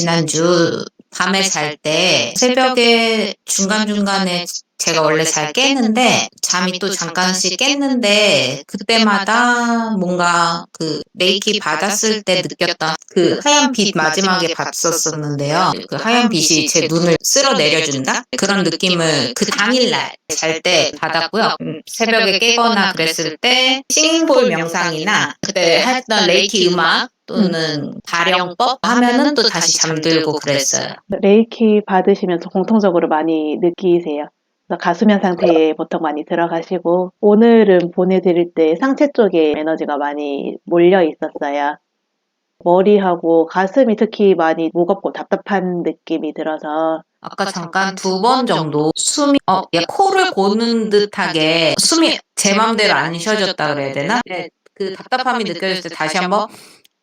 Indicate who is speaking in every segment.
Speaker 1: 지난주 밤에 잘 때 새벽에 중간중간에 제가 원래 잘 깼는데 잠이 또 잠깐씩 깼는데 그때마다 뭔가 그 레이키 받았을 때 느꼈던 그 하얀 빛 마지막에 봤었었는데요. 그 하얀 빛이 제 눈을 쓸어 내려준다? 그런 느낌을 그 당일날 잘 때 받았고요. 음, 새벽에 깨거나 그랬을 때 싱볼 명상이나 그때 했던 레이키 음악 또는 발영법 하면은 또 다시 잠들고 그랬어요.
Speaker 2: 레이키 받으시면서 공통적으로 많이 느끼세요. 가수면 상태에 보통 많이 들어가시고 오늘은 보내드릴 때 상체 쪽에 에너지가 많이 몰려 있었어요. 머리하고 가슴이 특히 많이 무겁고 답답한 느낌이 들어서
Speaker 1: 아까 잠깐 두 번 정도 숨이 어, 야, 코를 고는 듯하게 숨이 제 맘대로 안 쉬어졌다 그래야 되나? 네, 그 답답함이 느껴졌을 때 다시 한번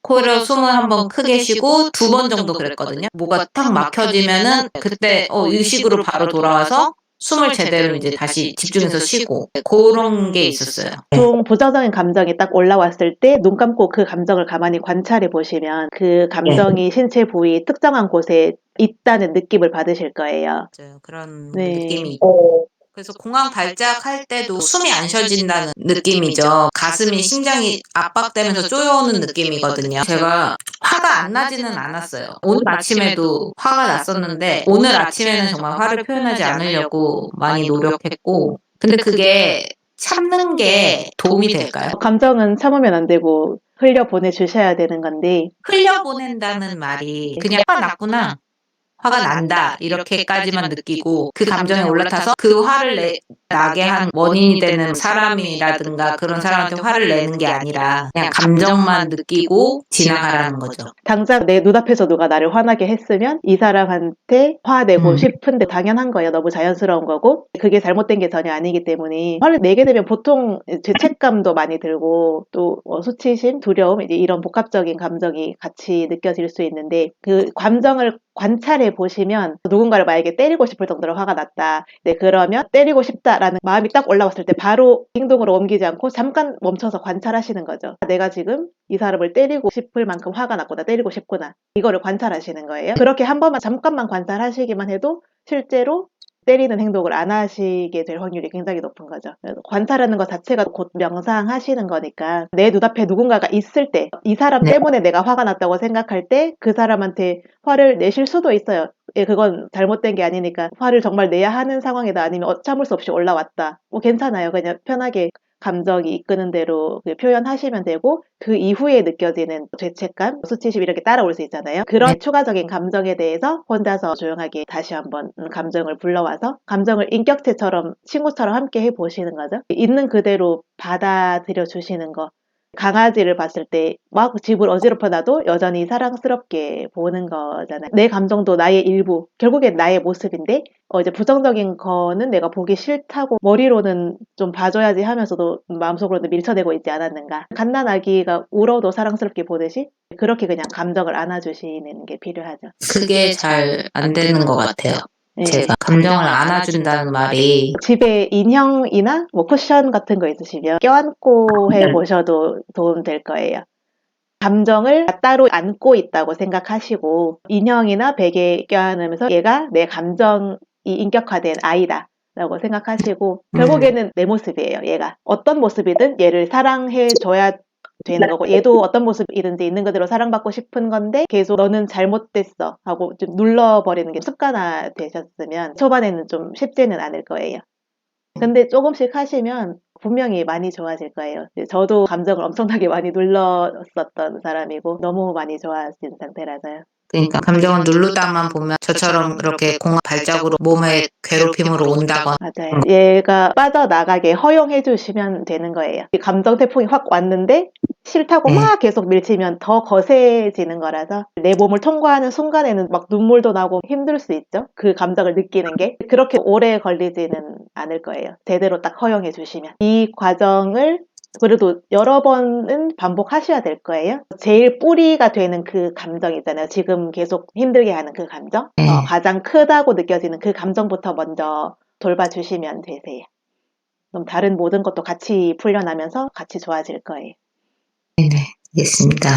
Speaker 1: 코로 숨을 한번 크게 쉬고 두 번 정도 그랬거든요. 뭐가 탁 막혀지면은 그때 어, 의식으로 바로 돌아와서 숨을 제대로 이제 다시 집중해서 쉬고 그런 게 있었어요.
Speaker 2: 보통 부정적인 감정이 딱 올라왔을 때 눈 감고 그 감정을 가만히 관찰해 보시면 그 감정이 신체 부위 특정한 곳에 있다는 느낌을 받으실 거예요.
Speaker 1: 맞아요. 그런
Speaker 2: 네.
Speaker 1: 느낌이 있고. 그래서 공항 발작할 때도 숨이 안 쉬어진다는 느낌이죠. 가슴이 심장이 압박되면서 쪼여오는 느낌이거든요. 제가 화가 안 나지는 않았어요. 오늘 아침에도 화가 났었는데 오늘 아침에는 정말 화를 표현하지 않으려고 많이 노력했고 근데 그게 참는 게 도움이 될까요?
Speaker 2: 감정은 참으면 안 되고 흘려 보내 주셔야 되는 건데
Speaker 1: 흘려보낸다는 말이 그냥 화가 났구나. 화가 난다 이렇게까지만 느끼고 그 감정에 올라타서 그 화를 내, 나게 한 원인이 되는 사람이라든가 그런 사람한테 화를 내는 게 아니라 그냥 감정만 느끼고 지나가라는 거죠.
Speaker 2: 당장 내 눈앞에서 누가 나를 화나게 했으면 이 사람한테 화내고
Speaker 1: 음.
Speaker 2: 싶은데 당연한 거예요. 너무 자연스러운 거고 그게 잘못된 게 전혀 아니기 때문에 화를 내게 되면 보통 죄책감도 많이 들고 또 어, 수치심, 두려움 이런 복합적인 감정이 같이 느껴질 수 있는데 그 감정을 관찰해 보시면 누군가를 만약에 때리고 싶을 정도로 화가 났다. 네, 그러면 때리고 싶다 라는 마음이 딱 올라왔을 때 바로 행동으로 옮기지 않고 잠깐 멈춰서 관찰하시는 거죠. 내가 지금 이 사람을 때리고 싶을 만큼 화가 났구나, 때리고 싶구나. 이거를 관찰하시는 거예요. 그렇게 한 번만 잠깐만 관찰하시기만 해도 실제로 때리는 행동을 안 하시게 될 확률이 굉장히 높은 거죠. 관찰하는 것 자체가 곧 명상하시는 거니까 내 눈앞에 누군가가 있을 때 이 사람
Speaker 1: 네.
Speaker 2: 때문에 내가 화가 났다고 생각할 때 그 사람한테 화를 내실 수도 있어요. 예, 그건 잘못된 게 아니니까 화를 정말 내야 하는 상황이다 아니면 어, 참을 수 없이 올라왔다. 뭐 괜찮아요. 그냥 편하게 감정이 이끄는 대로 그 표현하시면 되고 그 이후에 느껴지는 죄책감, 수치심 이렇게 따라올 수 있잖아요. 그런
Speaker 1: 네.
Speaker 2: 추가적인 감정에 대해서 혼자서 조용하게 다시 한번 음, 감정을 불러와서 감정을 인격체처럼 친구처럼 함께 해보시는 거죠. 있는 그대로 받아들여 주시는 거. 강아지를 봤을 때 막 집을 어지럽혀 놔도 여전히 사랑스럽게 보는 거잖아요. 내 감정도 나의 일부, 결국엔 나의 모습인데 어, 이제 부정적인 거는 내가 보기 싫다고 머리로는 좀 봐줘야지 하면서도 마음속으로는 밀쳐내고 있지 않았는가. 갓난아기가 울어도 사랑스럽게 보듯이 그렇게 그냥 감정을 안아주시는 게 필요하죠.
Speaker 1: 그게 잘 안 되는 것 같아요.
Speaker 2: 네.
Speaker 1: 제가 감정을 안아준다는 말이
Speaker 2: 집에 인형이나 뭐 쿠션 같은 거 있으시면 껴안고 해 보셔도 도움 될 거예요. 감정을 따로 안고 있다고 생각하시고 인형이나 베개 껴안으면서 얘가 내 감정이 인격화된 아이다. 라고 생각하시고
Speaker 1: 음.
Speaker 2: 결국에는 내 모습이에요 얘가 어떤 모습이든 얘를 사랑해 줘야 되는 거고 얘도 어떤 모습이든지 있는 그대로 사랑받고 싶은 건데 계속 너는 잘못됐어 하고 좀 눌러버리는 게 습관화 되셨으면 초반에는 좀 쉽지는 않을 거예요. 근데 조금씩 하시면 분명히 많이 좋아질 거예요. 저도 감정을 엄청나게 많이 눌렀었던 사람이고 너무 많이 좋아진 상태라서요.
Speaker 1: 그러니까 감정을 누르다만 보면 저처럼 그렇게 공황 발작으로 몸에 괴롭힘으로 온다거나
Speaker 2: 맞아요. 얘가 빠져나가게 허용해 주시면 되는 거예요. 이 감정 태풍이 확 왔는데 싫다고
Speaker 1: 네.
Speaker 2: 막 계속 밀치면 더 거세지는 거라서 내 몸을 통과하는 순간에는 막 눈물도 나고 힘들 수 있죠. 그 감정을 느끼는 게 그렇게 오래 걸리지는 않을 거예요. 제대로 딱 허용해 주시면 이 과정을 그래도 여러 번은 반복하셔야 될 거예요. 제일 뿌리가 되는 그 감정 있잖아요. 지금 계속 힘들게 하는 그 감정.
Speaker 1: 네.
Speaker 2: 어, 가장 크다고 느껴지는 그 감정부터 먼저 돌봐주시면 되세요. 그럼 다른 모든 것도 같이 풀려나면서 같이 좋아질 거예요.
Speaker 1: 네, 알겠습니다.